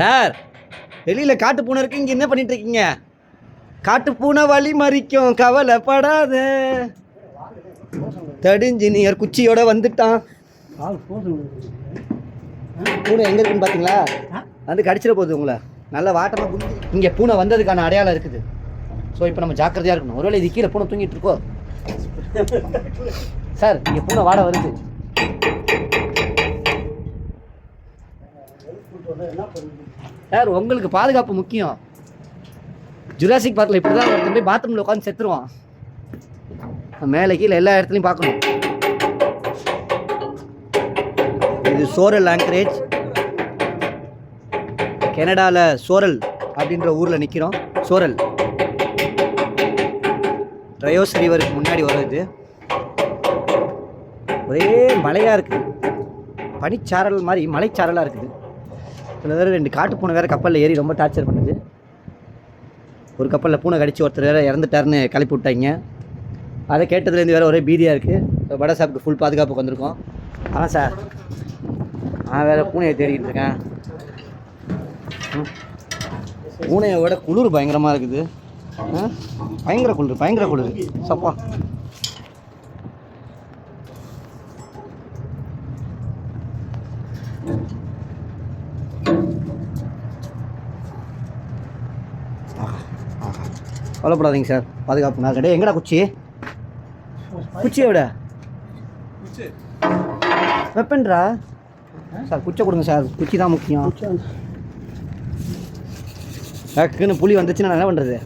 Sir வெளியில் காட்டு பூனை இருக்கு இங்கே என்ன பண்ணிட்டு இருக்கீங்க? காட்டு பூனை வழி மறிக்கும் கவலைப்படாத. தேர்ட் இன்ஜினியர் குச்சியோட வந்துட்டான். பூனை எங்கே இருக்குன்னு பார்த்தீங்களா வந்து கடிச்சிட போகுது உங்களை. நல்ல வாட்டமாக குஞ்சு இங்கே பூனை வந்ததுக்கான அடையாளம் இருக்குது. ஸோ இப்போ நம்ம ஜாக்கிரதையாக இருக்கணும். ஒருவேளை இது கீழே பூனை தூங்கிட்டு இருக்கோ. சார் இங்கே பூனை வாட வருது. சார் உங்களுக்கு பாதுகாப்பு முக்கியம். ஜுராசிக் பார்க்கில் இப்படி தான் ஒருத்தன் போய் பாத்ரூமில் உட்காந்து செத்துருவான் மேலே கீழே எல்லா இடத்துலையும் பார்க்கணும். இது சோரல் ஆங்கரேஜ் கனடாவில் சோரல் அப்படின்ற ஊரில் நிற்கிறோம் சோரல். ட்ரையோஸ் ரிவருக்கு முன்னாடி வரும் இது ஒரே மலையாக இருக்குது. பனிச்சாரல் மாதிரி மலைச்சாரலாக இருக்குது. சில வேறு ரெண்டு காட்டு பூனை வேறு கப்பலில் ஏறி ரொம்ப டார்ச்சர் பண்ணுது. ஒரு கப்பலில் பூனை கடிச்சு ஒருத்தர் வேறு இறந்துட்டாருன்னு கிளப்பி விட்டாங்க. அதை கேட்டதுலேருந்து வேறு ஒரே பீதியாக இருக்குது வடை சாப்பிட்டு ஃபுல் பாதுகாப்புக்கு வந்திருக்கோம். ஆனால் சார் நான் வேறு பூனையை தேடிக்கிட்டு இருக்கேன். பூனையை விட குளிர் பயங்கரமாக இருக்குது. பயங்கர குளிர் பயங்கர குளிர். சப்பா. கவலைப்படாதீங்க சார். பாதுகாப்பு நான் கிடையாது. எங்கடா குச்சி? குச்சியை விட. வெப்பன்றா? சார் குச்சை கொடுங்க சார். குச்சி தான் முக்கியம். டக்குன்னு புலி வந்துச்சுன்னா நான் என்ன பண்ணுறது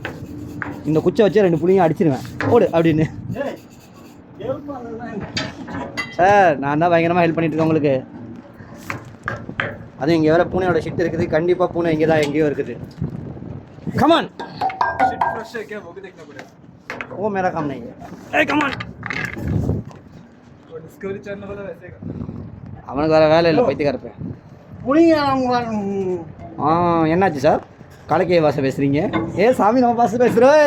இந்த குச்சை வச்சு ரெண்டு புளியும் அடிச்சிருவேன். ஓடு அப்படின்னு. சார் நான் தான் பயங்கரமாக ஹெல்ப் பண்ணிட்டு இருக்கேன் உங்களுக்கு. அதுவும் இங்கே வேற பூனையோட ஷிட் இருக்குது. கண்டிப்பாக பூனை இங்கே தான் எங்கேயோ இருக்குது. கமான் शिट फ्रेश है क्या वो भी देखना पड़ेगा ஓ மேரா காம் नहीं है ए கமான் और डिस्कवरी चैनल वाला वैसे का அவனுக்கு வேற வேலை இல்லை பைத்தியக்காரப்ப ஆ என்னாச்சு சார் கலக்கைய பாசை பேசுறீங்க ஏ சாமி நம்ம பாசை பேசுகிறோம்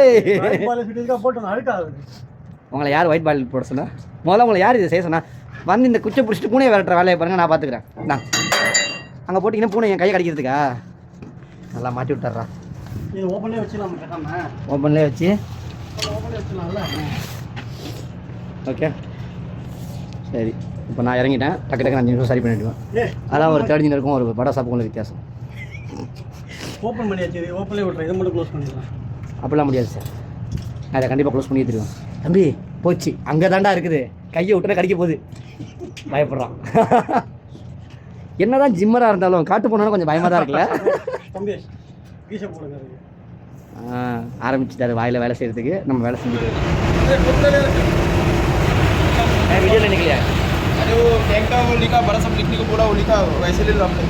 உங்களை யார் ஒயிட் பால் போட சொன்னா முதல்ல உங்களை யார் இதை செய்ய சொன்னா வந்து இந்த குச்சை பிடிச்சிட்டு பூனையை விரட்டுற வேலையை பாருங்க நான் பார்த்துக்கிறேன் நான் அங்கே போட்டிங்கன்னா பூனை என் கையை கடிக்கிறதுக்கா நல்லா மாட்டி விட்டுறா இது ஓப்பன்லேயே வச்சுக்கலாம் பேசாம ஓப்பன்லேயே வச்சு. ஓப்பன்லேயே வச்சுலாம்ல ஓகே சரி. இப்போ நான் இறங்கிட்டேன். டக்கு டக்கு அஞ்சு நிமிஷம் சரி பண்ணிவிடுவேன் அதான் ஒரு தேர்ட் இருக்கும். ஒரு படா சாப்புக்கும் வித்தியாசம். ஓப்பன் பண்ணியாச்சு. இது ஓப்பன்லேயே விட்றேன் இதை மட்டும் க்ளோஸ் பண்ணிடலாம் அப்படிலாம் முடியாது சார் அதை கண்டிப்பாக க்ளோஸ் பண்ணி தருவேன். தம்பி போச்சு. அங்கே தாண்டா இருக்குது. கையை விட்டுனா கடிக்க போகுது. பயப்படுறான். என்னதான் ஜிம்மராக இருந்தாலும் காட்டு போனாலும் கொஞ்சம் பயமாக தான் இருக்குல்ல? தம்பி ஆரம்பிச்சிட்டாரு வாயில் வேலை செய்கிறதுக்கு நம்ம வேலை செஞ்சுட்டு வீடியோவில் நினைக்கலையா अरे वो टैंक का वो लिखा बड़ा सब लिखने को बोला वो लिखा वैसे ले लो आपने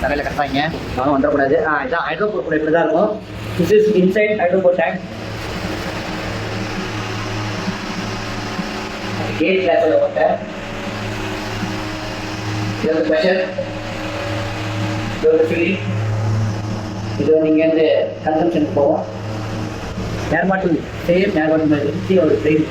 தலையில் கட்டாங்க நானும் வந்துடக்கூடாது ஆ இதான் ஹைட்ரோபோட் கூட இப்படி தான் இருக்கும் this is inside hydropot tank gate கிளாஸில் போட்டேன் இது வந்து ப்ரெஷர் இது நீங்கள் வந்து இங்கேருந்து கன்சம்ஷனுக்கு போவோம் நேர்மாட்டம் செய்யும் சேம் மாதிரி ஒரு ட்ரெயின்